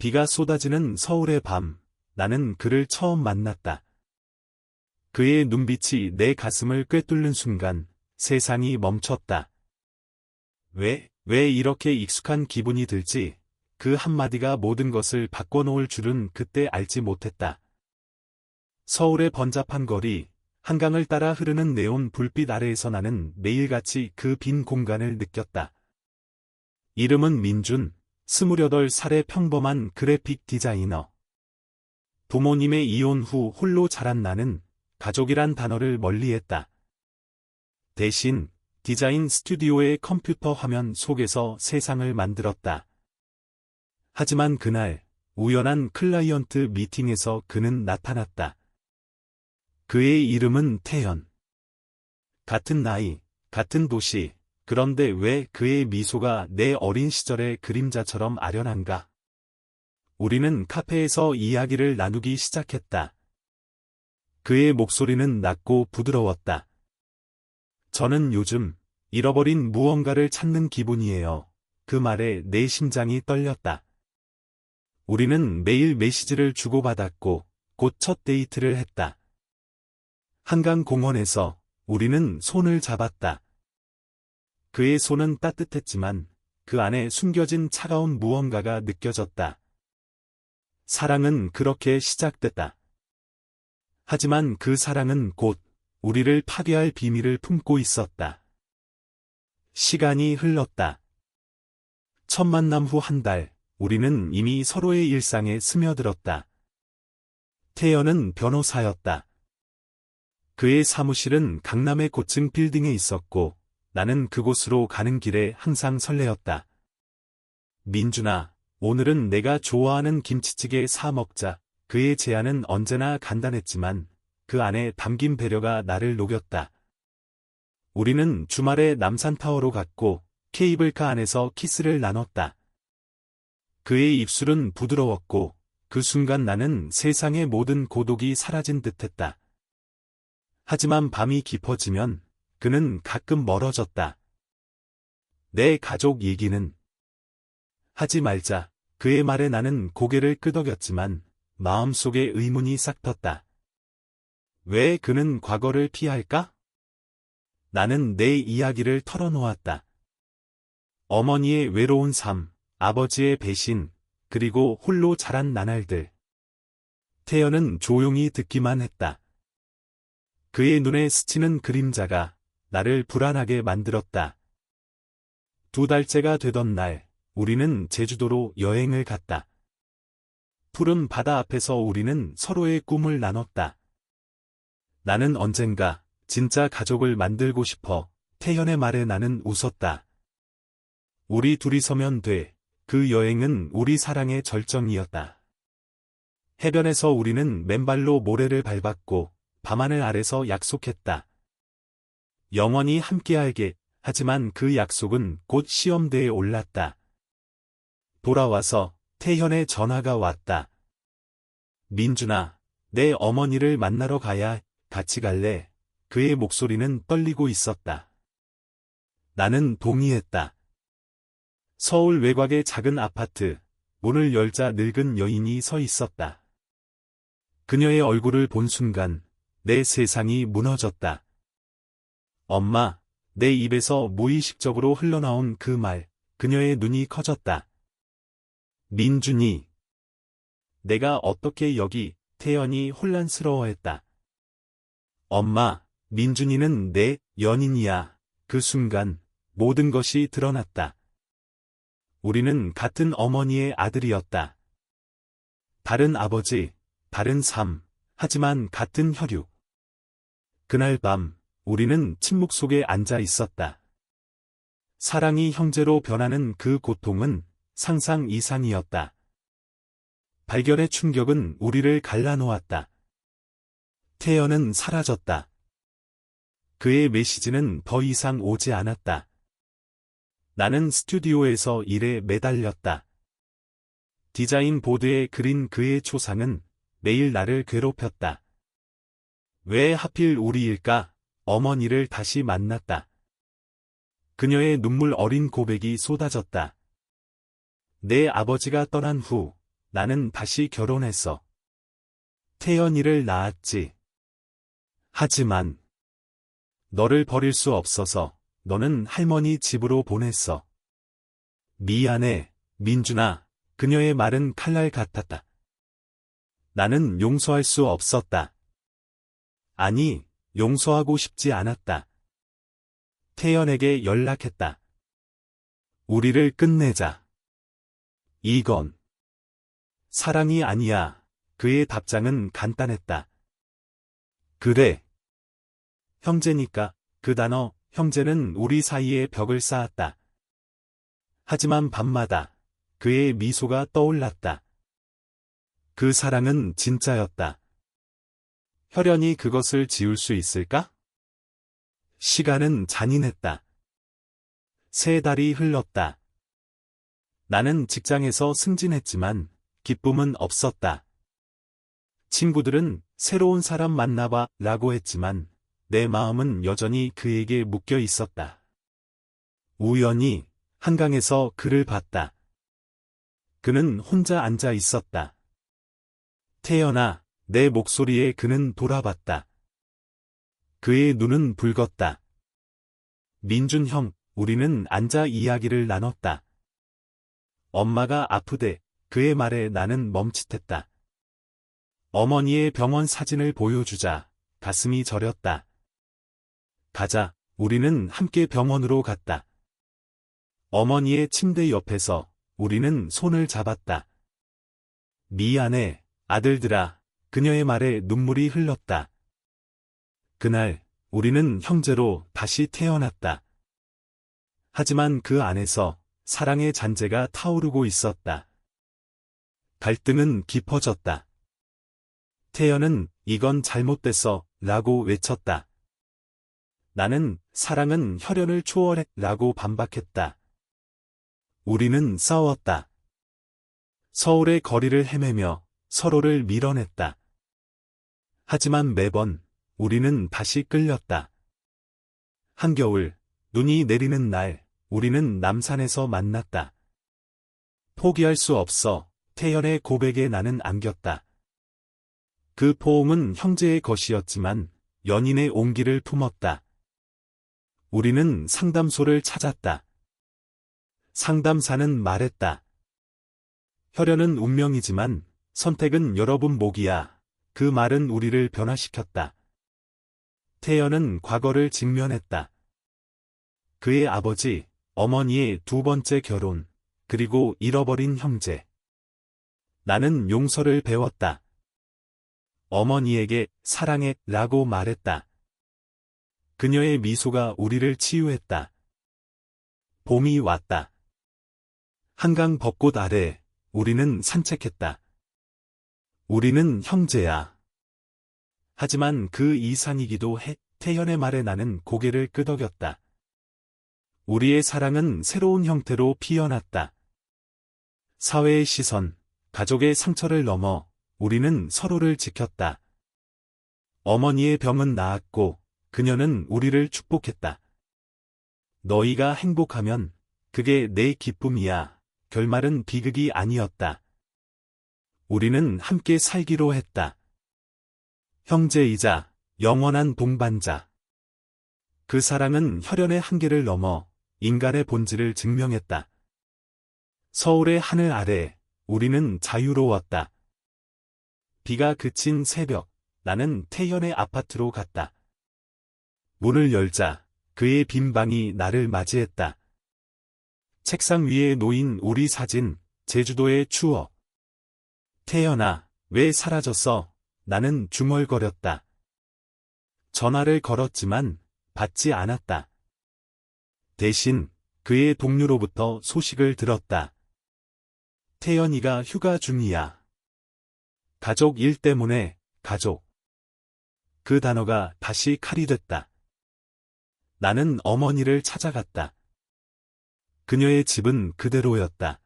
비가 쏟아지는 서울의 밤, 나는 그를 처음 만났다. 그의 눈빛이 내 가슴을 꿰뚫는 순간 세상이 멈췄다. 왜, 왜 이렇게 익숙한 기분이 들지? 그 한마디가 모든 것을 바꿔놓을 줄은 그때 알지 못했다. 서울의 번잡한 거리, 한강을 따라 흐르는 네온 불빛 아래에서 나는 매일같이 그 빈 공간을 느꼈다. 이름은 민준, 28살의 평범한 그래픽 디자이너. 부모님의 이혼 후 홀로 자란 나는 가족이란 단어를 멀리했다. 대신 디자인 스튜디오의 컴퓨터 화면 속에서 세상을 만들었다. 하지만 그날 우연한 클라이언트 미팅에서 그는 나타났다. 그의 이름은 태연. 같은 나이, 같은 도시, 그런데 왜 그의 미소가 내 어린 시절의 그림자처럼 아련한가? 우리는 카페에서 이야기를 나누기 시작했다. 그의 목소리는 낮고 부드러웠다. 저는 요즘 잃어버린 무언가를 찾는 기분이에요. 그 말에 내 심장이 떨렸다. 우리는 매일 메시지를 주고받았고 곧 첫 데이트를 했다. 한강 공원에서 우리는 손을 잡았다. 그의 손은 따뜻했지만 그 안에 숨겨진 차가운 무언가가 느껴졌다. 사랑은 그렇게 시작됐다. 하지만 그 사랑은 곧 우리를 파괴할 비밀을 품고 있었다. 시간이 흘렀다. 첫 만남 후 한 달, 우리는 이미 서로의 일상에 스며들었다. 태연은 변호사였다. 그의 사무실은 강남의 고층 빌딩에 있었고 나는 그곳으로 가는 길에 항상 설레었다. 민준아, 오늘은 내가 좋아하는 김치찌개 사 먹자. 그의 제안은 언제나 간단했지만 그 안에 담긴 배려가 나를 녹였다. 우리는 주말에 남산타워로 갔고 케이블카 안에서 키스를 나눴다. 그의 입술은 부드러웠고 그 순간 나는 세상의 모든 고독이 사라진 듯했다. 하지만 밤이 깊어지면 그는 가끔 멀어졌다. 내 가족 얘기는 하지 말자. 그의 말에 나는 고개를 끄덕였지만 마음속에 의문이 싹 텄다. 왜 그는 과거를 피할까? 나는 내 이야기를 털어놓았다. 어머니의 외로운 삶, 아버지의 배신, 그리고 홀로 자란 나날들. 태연은 조용히 듣기만 했다. 그의 눈에 스치는 그림자가 나를 불안하게 만들었다. 두 달째가 되던 날, 우리는 제주도로 여행을 갔다. 푸른 바다 앞에서 우리는 서로의 꿈을 나눴다. 나는 언젠가 진짜 가족을 만들고 싶어 태연의 말에 나는 웃었다. 우리 둘이 서면 돼. 그 여행은 우리 사랑의 절정이었다. 해변에서 우리는 맨발로 모래를 밟았고 밤하늘 아래서 약속했다. 영원히 함께하게 하지만 그 약속은 곧 시험대에 올랐다. 돌아와서 태현의 전화가 왔다. 민준아, 내 어머니를 만나러 가야 같이 갈래? 그의 목소리는 떨리고 있었다. 나는 동의했다. 서울 외곽의 작은 아파트, 문을 열자 늙은 여인이 서 있었다. 그녀의 얼굴을 본 순간 내 세상이 무너졌다. 엄마, 내 입에서 무의식적으로 흘러나온 그 말, 그녀의 눈이 커졌다. 민준이. 내가 어떻게 여기, 태연이 혼란스러워했다. 엄마, 민준이는 내 연인이야. 그 순간, 모든 것이 드러났다. 우리는 같은 어머니의 아들이었다. 다른 아버지, 다른 삶, 하지만 같은 혈육. 그날 밤, 우리는 침묵 속에 앉아 있었다. 사랑이 형제로 변하는 그 고통은 상상 이상이었다. 발견의 충격은 우리를 갈라놓았다. 태연은 사라졌다. 그의 메시지는 더 이상 오지 않았다. 나는 스튜디오에서 일에 매달렸다. 디자인 보드에 그린 그의 초상은 매일 나를 괴롭혔다. 왜 하필 우리일까? 어머니를 다시 만났다. 그녀의 눈물 어린 고백이 쏟아졌다. 내 아버지가 떠난 후 나는 다시 결혼했어. 태연이를 낳았지. 하지만 너를 버릴 수 없어서 너는 할머니 집으로 보냈어. 미안해, 민준아. 그녀의 말은 칼날 같았다. 나는 용서할 수 없었다. 아니, 용서하고 싶지 않았다. 태연에게 연락했다. 우리를 끝내자. 이건 사랑이 아니야. 그의 답장은 간단했다. 그래. 형제니까 그 단어 형제는 우리 사이에 벽을 쌓았다. 하지만 밤마다 그의 미소가 떠올랐다. 그 사랑은 진짜였다. 혈연이 그것을 지울 수 있을까? 시간은 잔인했다. 세 달이 흘렀다. 나는 직장에서 승진했지만 기쁨은 없었다. 친구들은 새로운 사람 만나봐 라고 했지만 내 마음은 여전히 그에게 묶여 있었다. 우연히 한강에서 그를 봤다. 그는 혼자 앉아 있었다. 태연아, 내 목소리에 그는 돌아봤다. 그의 눈은 붉었다. 민준 형, 우리는 앉아 이야기를 나눴다. 엄마가 아프대 그의 말에 나는 멈칫했다. 어머니의 병원 사진을 보여주자 가슴이 저렸다. 가자, 우리는 함께 병원으로 갔다. 어머니의 침대 옆에서 우리는 손을 잡았다. 미안해, 아들들아. 그녀의 말에 눈물이 흘렀다. 그날, 우리는 형제로 다시 태어났다. 하지만 그 안에서 사랑의 잔재가 타오르고 있었다. 갈등은 깊어졌다. 태연은 이건 잘못됐어 라고 외쳤다. 나는 사랑은 혈연을 초월해 라고 반박했다. 우리는 싸웠다. 서울의 거리를 헤매며 서로를 밀어냈다. 하지만 매번 우리는 다시 끌렸다. 한겨울, 눈이 내리는 날, 우리는 남산에서 만났다. 포기할 수 없어 태연의 고백에 나는 안겼다. 그 포옹은 형제의 것이었지만 연인의 온기를 품었다. 우리는 상담소를 찾았다. 상담사는 말했다. 혈연은 운명이지만 선택은 여러분 목이야. 그 말은 우리를 변화시켰다. 태연은 과거를 직면했다. 그의 아버지, 어머니의 두 번째 결혼, 그리고 잃어버린 형제. 나는 용서를 배웠다. 어머니에게 사랑해 라고 말했다. 그녀의 미소가 우리를 치유했다. 봄이 왔다. 한강 벚꽃 아래 우리는 산책했다. 우리는 형제야. 하지만 그 이상이기도 해 태연의 말에 나는 고개를 끄덕였다. 우리의 사랑은 새로운 형태로 피어났다. 사회의 시선, 가족의 상처를 넘어 우리는 서로를 지켰다. 어머니의 병은 나았고 그녀는 우리를 축복했다. 너희가 행복하면 그게 내 기쁨이야. 결말은 비극이 아니었다. 우리는 함께 살기로 했다. 형제이자 영원한 동반자. 그 사랑은 혈연의 한계를 넘어 인간의 본질을 증명했다. 서울의 하늘 아래 우리는 자유로웠다. 비가 그친 새벽, 나는 태연의 아파트로 갔다. 문을 열자 그의 빈 방이 나를 맞이했다. 책상 위에 놓인 우리 사진, 제주도의 추억. 태연아, 왜 사라졌어? 나는 중얼거렸다. 전화를 걸었지만 받지 않았다. 대신 그의 동료로부터 소식을 들었다. 태연이가 휴가 중이야. 가족 일 때문에 가족. 그 단어가 다시 칼이 됐다. 나는 어머니를 찾아갔다. 그녀의 집은 그대로였다.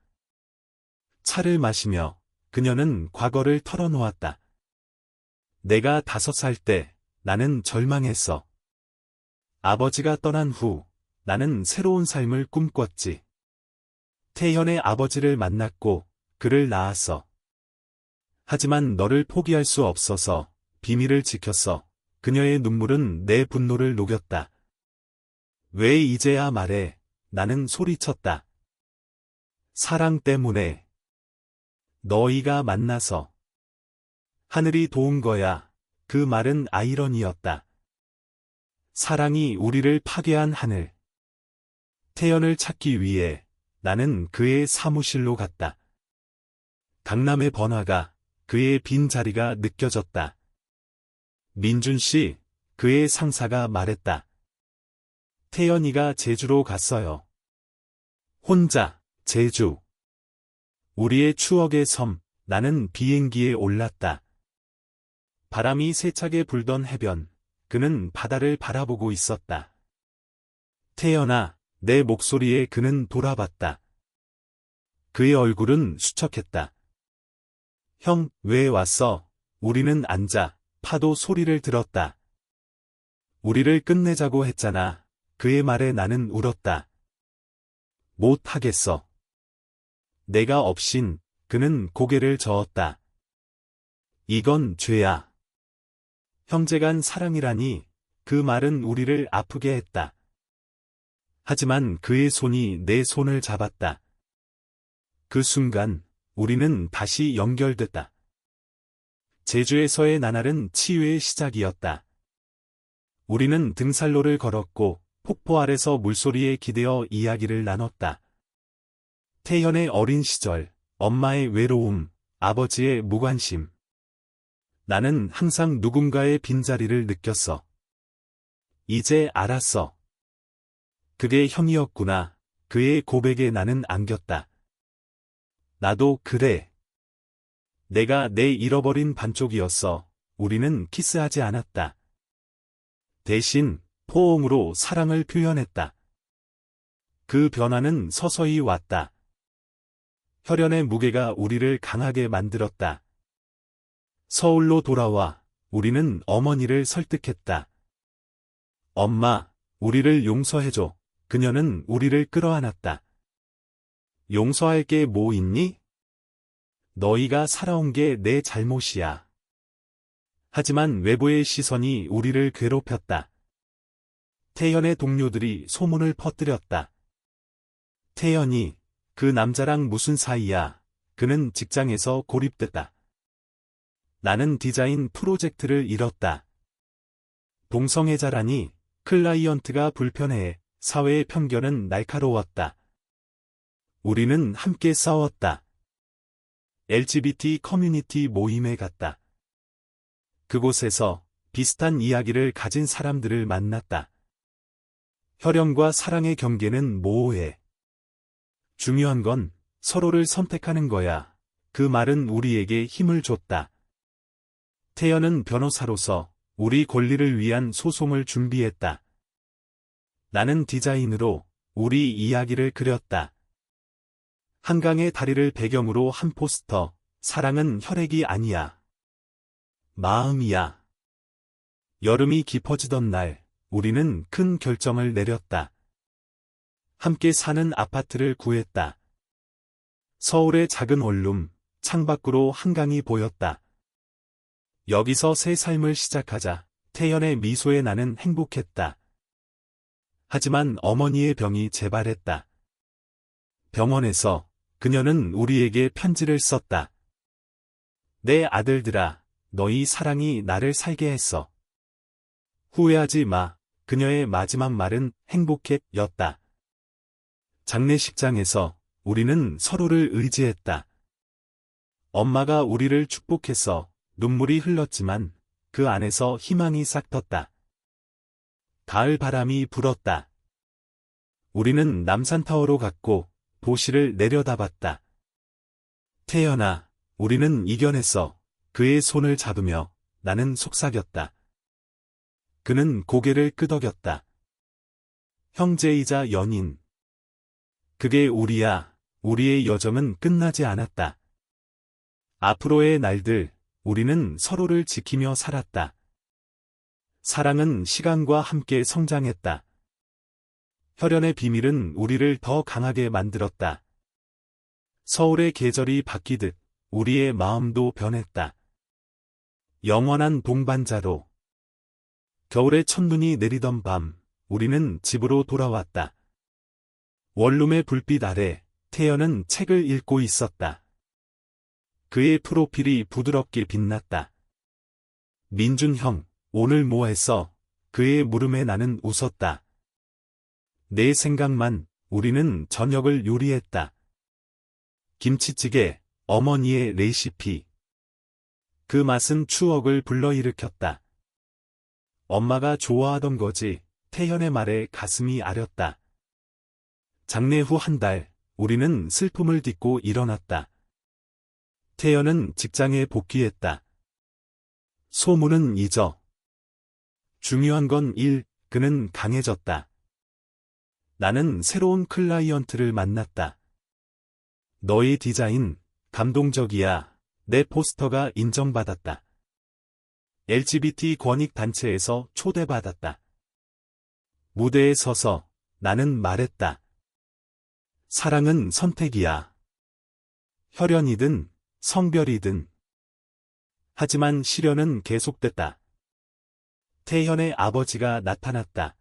차를 마시며 그녀는 과거를 털어놓았다. 내가 다섯 살 때 나는 절망했어. 아버지가 떠난 후 나는 새로운 삶을 꿈꿨지. 태현의 아버지를 만났고 그를 낳았어. 하지만 너를 포기할 수 없어서 비밀을 지켰어. 그녀의 눈물은 내 분노를 녹였다. 왜 이제야 말해? 나는 소리쳤다. 사랑 때문에. 너희가 만나서. 하늘이 도운 거야. 그 말은 아이러니였다. 사랑이 우리를 파괴한 하늘. 태연을 찾기 위해 나는 그의 사무실로 갔다. 강남의 번화가, 그의 빈 자리가 느껴졌다. 민준 씨, 그의 상사가 말했다. 태연이가 제주로 갔어요. 혼자, 제주. 우리의 추억의 섬, 나는 비행기에 올랐다. 바람이 세차게 불던 해변, 그는 바다를 바라보고 있었다. 태연아, 내 목소리에 그는 돌아봤다. 그의 얼굴은 수척했다. 형, 왜 왔어? 우리는 앉아, 파도 소리를 들었다. 우리를 끝내자고 했잖아. 그의 말에 나는 울었다. 못하겠어. 내가 없인 그는 고개를 저었다. 이건 죄야. 형제간 사랑이라니 그 말은 우리를 아프게 했다. 하지만 그의 손이 내 손을 잡았다. 그 순간 우리는 다시 연결됐다. 제주에서의 나날은 치유의 시작이었다. 우리는 등산로를 걸었고 폭포 아래서 물소리에 기대어 이야기를 나눴다. 태현의 어린 시절, 엄마의 외로움, 아버지의 무관심. 나는 항상 누군가의 빈자리를 느꼈어. 이제 알았어. 그게 형이었구나. 그의 고백에 나는 안겼다. 나도 그래. 내가 내 잃어버린 반쪽이었어. 우리는 키스하지 않았다. 대신 포옹으로 사랑을 표현했다. 그 변화는 서서히 왔다. 혈연의 무게가 우리를 강하게 만들었다. 서울로 돌아와 우리는 어머니를 설득했다. 엄마, 우리를 용서해줘. 그녀는 우리를 끌어안았다. 용서할 게 뭐 있니? 너희가 살아온 게 내 잘못이야. 하지만 외부의 시선이 우리를 괴롭혔다. 태연의 동료들이 소문을 퍼뜨렸다. 태연이 그 남자랑 무슨 사이야. 그는 직장에서 고립됐다. 나는 디자인 프로젝트를 잃었다. 동성애자라니 클라이언트가 불편해 사회의 편견은 날카로웠다. 우리는 함께 싸웠다. LGBT 커뮤니티 모임에 갔다. 그곳에서 비슷한 이야기를 가진 사람들을 만났다. 혈연과 사랑의 경계는 모호해. 중요한 건 서로를 선택하는 거야. 그 말은 우리에게 힘을 줬다. 태연은 변호사로서 우리 권리를 위한 소송을 준비했다. 나는 디자인으로 우리 이야기를 그렸다. 한강의 다리를 배경으로 한 포스터, 사랑은 혈액이 아니야. 마음이야. 여름이 깊어지던 날, 우리는 큰 결정을 내렸다. 함께 사는 아파트를 구했다. 서울의 작은 원룸, 창밖으로 한강이 보였다. 여기서 새 삶을 시작하자, 태연의 미소에 나는 행복했다. 하지만 어머니의 병이 재발했다. 병원에서 그녀는 우리에게 편지를 썼다. 내 아들들아, 너희 사랑이 나를 살게 했어. 후회하지 마. 그녀의 마지막 말은 행복해 였다. 장례식장에서 우리는 서로를 의지했다. 엄마가 우리를 축복했어. 눈물이 흘렀지만 그 안에서 희망이 싹텄다. 가을 바람이 불었다. 우리는 남산타워로 갔고 도시를 내려다봤다. 태연아, 우리는 이겨냈어. 그의 손을 잡으며 나는 속삭였다. 그는 고개를 끄덕였다. 형제이자 연인. 그게 우리야. 우리의 여정은 끝나지 않았다. 앞으로의 날들, 우리는 서로를 지키며 살았다. 사랑은 시간과 함께 성장했다. 혈연의 비밀은 우리를 더 강하게 만들었다. 서울의 계절이 바뀌듯 우리의 마음도 변했다. 영원한 동반자로. 겨울에 첫눈이 내리던 밤, 우리는 집으로 돌아왔다. 원룸의 불빛 아래 태연은 책을 읽고 있었다. 그의 프로필이 부드럽게 빛났다. 민준 형, 오늘 뭐 했어? 그의 물음에 나는 웃었다. 내 생각만 우리는 저녁을 요리했다. 김치찌개, 어머니의 레시피. 그 맛은 추억을 불러일으켰다. 엄마가 좋아하던 거지, 태현의 말에 가슴이 아렸다. 장례 후 한 달, 우리는 슬픔을 딛고 일어났다. 태연은 직장에 복귀했다. 소문은 잊어. 중요한 건 일, 그는 강해졌다. 나는 새로운 클라이언트를 만났다. 너의 디자인, 감동적이야. 내 포스터가 인정받았다. LGBT 권익단체에서 초대받았다. 무대에 서서 나는 말했다. 사랑은 선택이야. 혈연이든 성별이든. 하지만 시련은 계속됐다. 태현의 아버지가 나타났다.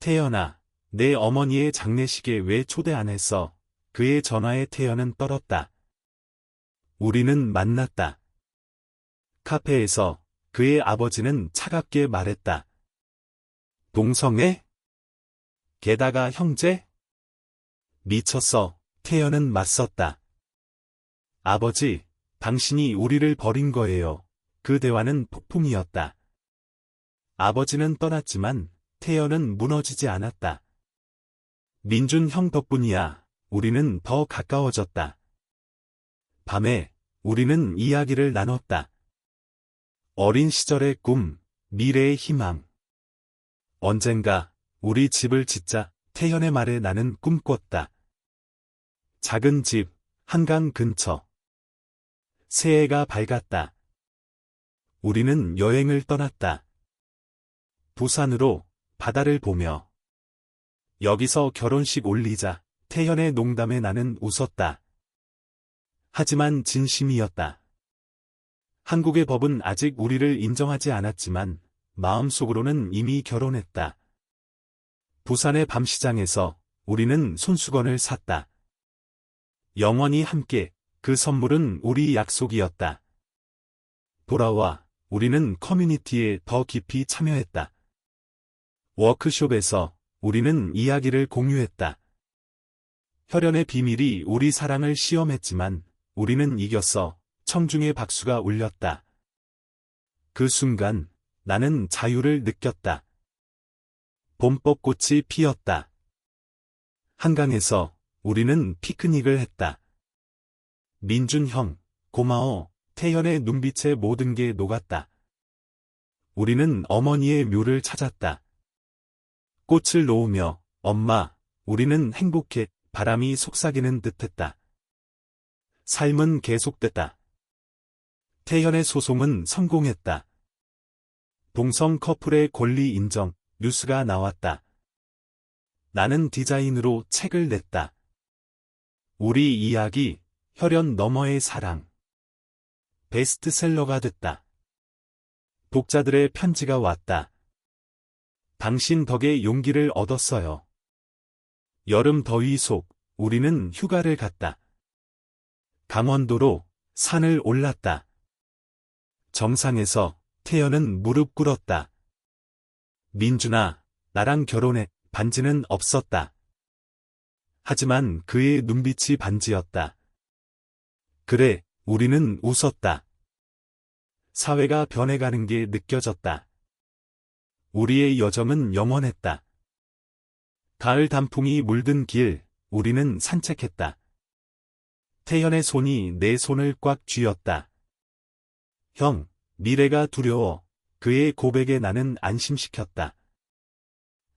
태연아, 내 어머니의 장례식에 왜 초대 안 했어? 그의 전화에 태연은 떨었다. 우리는 만났다. 카페에서 그의 아버지는 차갑게 말했다. 동성애? 게다가 형제? 미쳤어. 태연은 맞섰다. 아버지, 당신이 우리를 버린 거예요. 그 대화는 폭풍이었다. 아버지는 떠났지만 태연은 무너지지 않았다. 민준 형 덕분이야. 우리는 더 가까워졌다. 밤에 우리는 이야기를 나눴다. 어린 시절의 꿈, 미래의 희망. 언젠가 우리 집을 짓자 태연의 말에 나는 꿈꿨다. 작은 집, 한강 근처. 새해가 밝았다. 우리는 여행을 떠났다. 부산으로 바다를 보며 여기서 결혼식 올리자 태연의 농담에 나는 웃었다. 하지만 진심이었다. 한국의 법은 아직 우리를 인정하지 않았지만 마음속으로는 이미 결혼했다. 부산의 밤시장에서 우리는 손수건을 샀다. 영원히 함께 그 선물은 우리 약속이었다. 돌아와 우리는 커뮤니티에 더 깊이 참여했다. 워크숍에서 우리는 이야기를 공유했다. 혈연의 비밀이 우리 사랑을 시험했지만 우리는 이겼어. 청중의 박수가 울렸다. 그 순간 나는 자유를 느꼈다. 봄벚꽃이 피었다. 한강에서 우리는 피크닉을 했다. 민준 형, 고마워. 태연의 눈빛에 모든 게 녹았다. 우리는 어머니의 묘를 찾았다. 꽃을 놓으며 엄마, 우리는 행복해 바람이 속삭이는 듯했다. 삶은 계속됐다. 태연의 소송은 성공했다. 동성 커플의 권리 인정, 뉴스가 나왔다. 나는 디자인으로 책을 냈다. 우리 이야기, 혈연 너머의 사랑. 베스트셀러가 됐다. 독자들의 편지가 왔다. 당신 덕에 용기를 얻었어요. 여름 더위 속 우리는 휴가를 갔다. 강원도로 산을 올랐다. 정상에서 태연은 무릎 꿇었다. 민준아, 나랑 결혼해. 반지는 없었다. 하지만 그의 눈빛이 반지였다. 그래, 우리는 웃었다. 사회가 변해가는 게 느껴졌다. 우리의 여정은 영원했다. 가을 단풍이 물든 길, 우리는 산책했다. 태연의 손이 내 손을 꽉 쥐었다. 형, 미래가 두려워. 그의 고백에 나는 안심시켰다.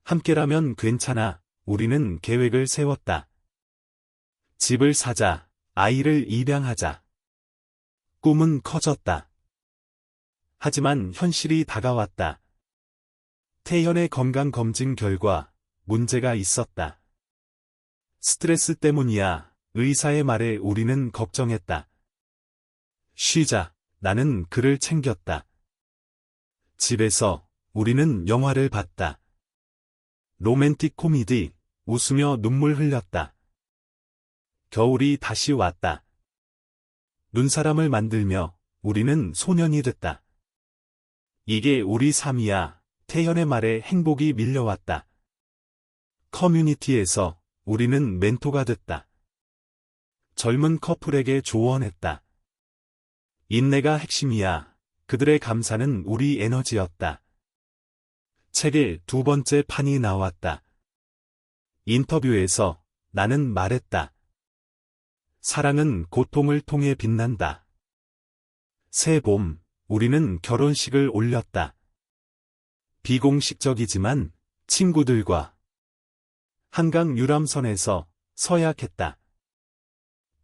함께라면 괜찮아. 우리는 계획을 세웠다. 집을 사자. 아이를 입양하자. 꿈은 커졌다. 하지만 현실이 다가왔다. 태연의 건강검진 결과 문제가 있었다. 스트레스 때문이야. 의사의 말에 우리는 걱정했다. 쉬자. 나는 그를 챙겼다. 집에서 우리는 영화를 봤다. 로맨틱 코미디, 웃으며 눈물 흘렸다. 겨울이 다시 왔다. 눈사람을 만들며 우리는 소년이 됐다. 이게 우리 삶이야. 태연의 말에 행복이 밀려왔다. 커뮤니티에서 우리는 멘토가 됐다. 젊은 커플에게 조언했다. 인내가 핵심이야. 그들의 감사는 우리 에너지였다. 책의 두 번째 판이 나왔다. 인터뷰에서 나는 말했다. 사랑은 고통을 통해 빛난다. 새 봄, 우리는 결혼식을 올렸다. 비공식적이지만 친구들과 한강 유람선에서 서약했다.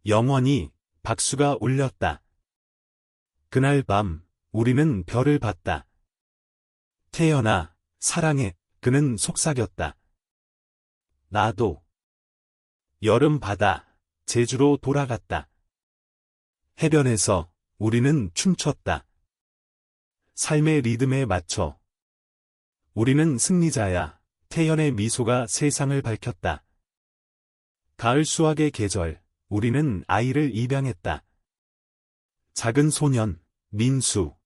영원히 박수가 울렸다. 그날 밤 우리는 별을 봤다. 태연아, 사랑해, 그는 속삭였다. 나도. 여름 바다, 제주로 돌아갔다. 해변에서 우리는 춤췄다. 삶의 리듬에 맞춰. 우리는 승리자야. 태연의 미소가 세상을 밝혔다. 가을 수학의 계절, 우리는 아이를 입양했다. 작은 소년, 민수.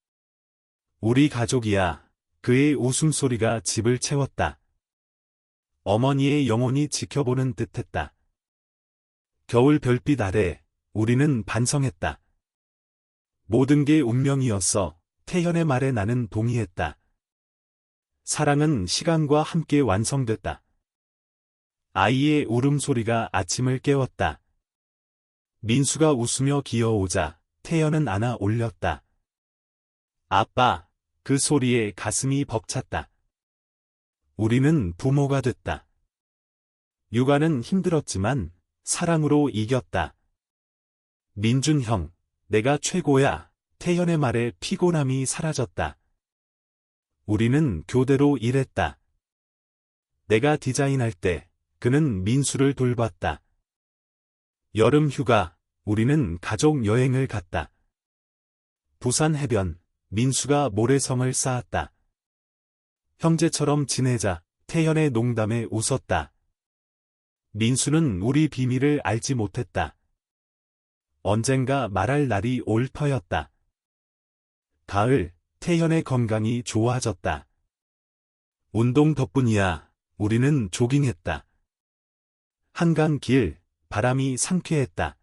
우리 가족이야. 그의 웃음소리가 집을 채웠다. 어머니의 영혼이 지켜보는 듯했다. 겨울 별빛 아래 우리는 반성했다. 모든 게 운명이었어. 태현의 말에 나는 동의했다. 사랑은 시간과 함께 완성됐다. 아이의 울음소리가 아침을 깨웠다. 민수가 웃으며 기어오자 태연은 안아 올렸다. 아빠, 그 소리에 가슴이 벅찼다. 우리는 부모가 됐다. 육아는 힘들었지만 사랑으로 이겼다. 민준 형, 내가 최고야. 태연의 말에 피곤함이 사라졌다. 우리는 교대로 일했다. 내가 디자인할 때 그는 민수를 돌봤다. 여름 휴가, 우리는 가족 여행을 갔다. 부산 해변, 민수가 모래성을 쌓았다. 형제처럼 지내자, 태연의 농담에 웃었다. 민수는 우리 비밀을 알지 못했다. 언젠가 말할 날이 올 터였다. 가을, 태연의 건강이 좋아졌다. 운동 덕분이야. 우리는 조깅했다. 한강 길, 바람이 상쾌했다.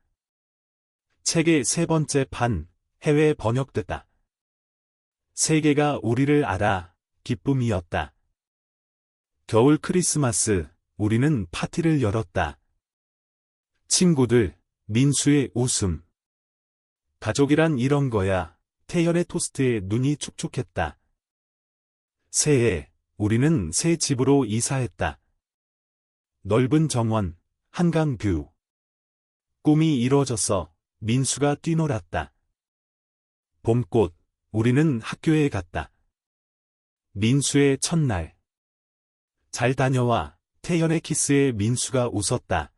책의 세 번째 판, 해외 번역됐다. 세계가 우리를 알아, 기쁨이었다. 겨울 크리스마스, 우리는 파티를 열었다. 친구들, 민수의 웃음. 가족이란 이런 거야. 태연의 토스트에 눈이 촉촉했다. 새해, 우리는 새 집으로 이사했다. 넓은 정원, 한강 뷰. 꿈이 이루어졌어. 민수가 뛰놀았다. 봄꽃, 우리는 학교에 갔다. 민수의 첫날. 잘 다녀와, 태연의 키스에 민수가 웃었다.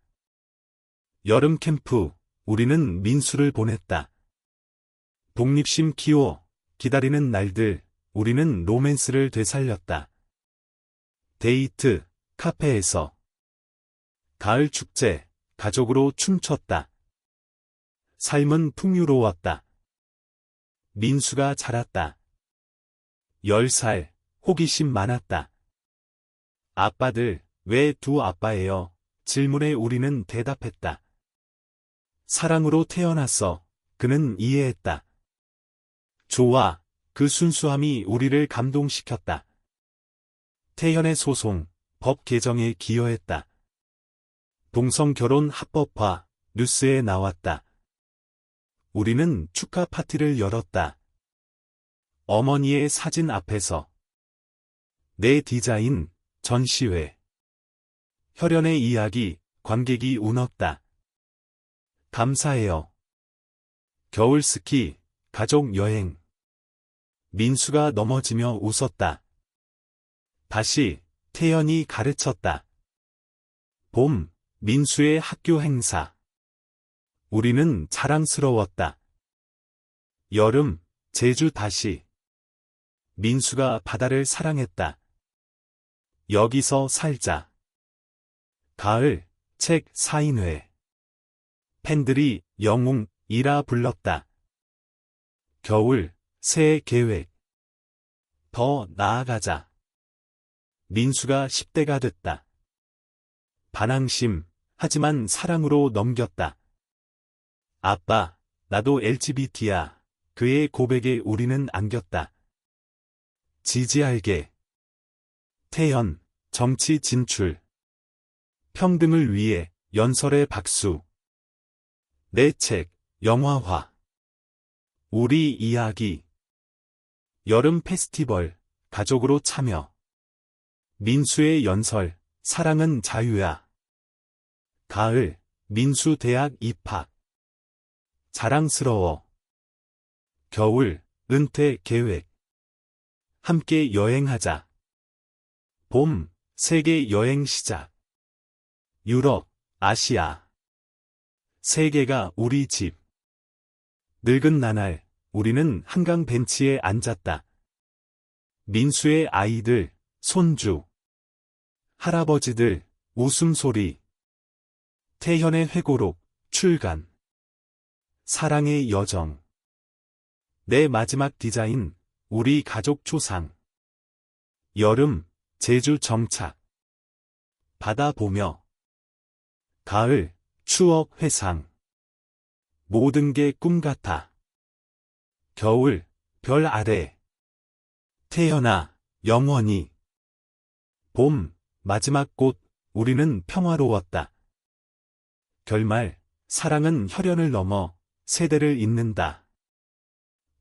여름 캠프, 우리는 민수를 보냈다. 독립심 키워 기다리는 날들 우리는 로맨스를 되살렸다. 데이트 카페에서 가을 축제 가족으로 춤췄다. 삶은 풍요로웠다. 민수가 자랐다. 열살 호기심 많았다. 아빠들 왜 두 아빠예요? 질문에 우리는 대답했다. 사랑으로 태어났어. 그는 이해했다. 좋아. 그 순수함이 우리를 감동시켰다. 태현의 소송, 법 개정에 기여했다. 동성 결혼 합법화, 뉴스에 나왔다. 우리는 축하 파티를 열었다. 어머니의 사진 앞에서 내 디자인, 전시회. 혈연의 이야기, 관객이 운었다. 감사해요. 겨울 스키, 가족 여행. 민수가 넘어지며 웃었다. 다시 태연이 가르쳤다. 봄, 민수의 학교 행사. 우리는 자랑스러웠다. 여름, 제주 다시. 민수가 바다를 사랑했다. 여기서 살자. 가을, 책 4인회. 팬들이 영웅이라 불렀다. 겨울, 새 계획. 더 나아가자. 민수가 10대가 됐다. 반항심, 하지만 사랑으로 넘겼다. 아빠, 나도 LGBT야. 그의 고백에 우리는 안겼다. 지지할게. 태연, 정치 진출. 평등을 위해 연설의 박수. 내 책, 영화화. 우리 이야기. 여름 페스티벌, 가족으로 참여. 민수의 연설, 사랑은 자유야. 가을, 민수 대학 입학. 자랑스러워. 겨울, 은퇴 계획. 함께 여행하자. 봄, 세계 여행 시작. 유럽, 아시아. 세계가 우리 집. 늙은 나날, 우리는 한강 벤치에 앉았다. 민수의 아이들, 손주. 할아버지들, 웃음소리. 태현의 회고록, 출간. 사랑의 여정. 내 마지막 디자인, 우리 가족 초상. 여름, 제주 정착. 바다 보며. 가을, 추억 회상. 모든 게 꿈 같아. 겨울, 별 아래. 태연아, 영원히. 봄, 마지막 꽃, 우리는 평화로웠다. 결말, 사랑은 혈연을 넘어 세대를 잇는다.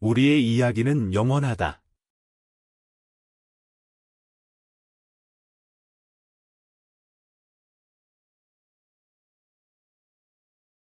우리의 이야기는 영원하다.